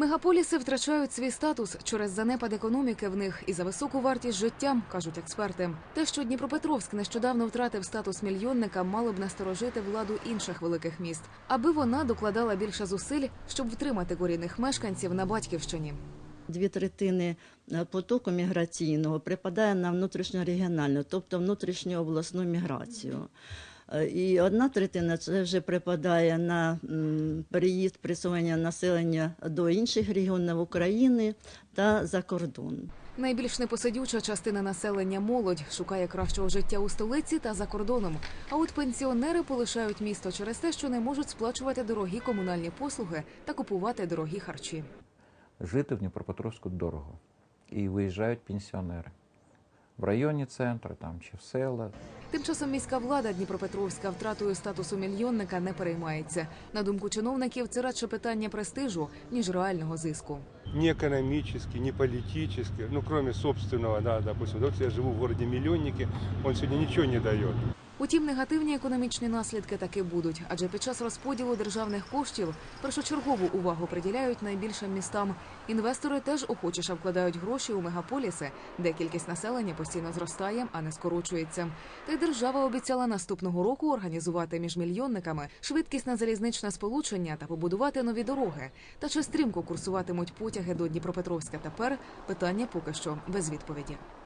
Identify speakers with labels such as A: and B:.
A: Мегаполіси втрачають свій статус через занепад економіки в них і за високу вартість життя, кажуть експерти. Те, що Дніпропетровськ нещодавно втратив статус мільйонника, мало б насторожити владу інших великих міст, аби вона докладала більше зусиль, щоб втримати корінних мешканців на батьківщині.
B: Дві третини е, потоку міграційного припадає на внутрішньорегіональну, тобто внутрішню обласну міграцію. Е, І одна третина це вже припадає на переїзд присвоєння населення до інших регіонів України та за кордон.
A: Найбільш непосидюча частина населення молодь шукає кращого життя у столиці та за кордоном. А от пенсіонери полишають місто через те, що не можуть сплачувати дорогі комунальні послуги та купувати дорогі харчі.
C: Жити в Дніпропетровську дорого. І виїжджають пенсіонери в районі центру там, чи в села.
A: Тим часом міська влада Дніпропетровська втратою статусу мільйонника не переймається. На думку чиновників, це радше питання престижу ніж реального зиску.
D: Ні, економічні, ні політичні, ну, крім собственного, да, допустим, я живу в місті мільйонники, он сьогодні нічого не дает.
A: Утім, негативні економічні наслідки таки будуть, адже під час розподілу державних коштів першочергову увагу приділяють найбільшим містам. Інвестори теж охочіше вкладають гроші у мегаполіси, де кількість населення постійно зростає, а не скорочується. Та й держава обіцяла наступного року організувати між мільйонниками швидкісне залізничне сполучення та побудувати нові дороги. Та чи стрімко курсуватимуть потяги до Дніпропетровська тепер питання поки що без відповіді.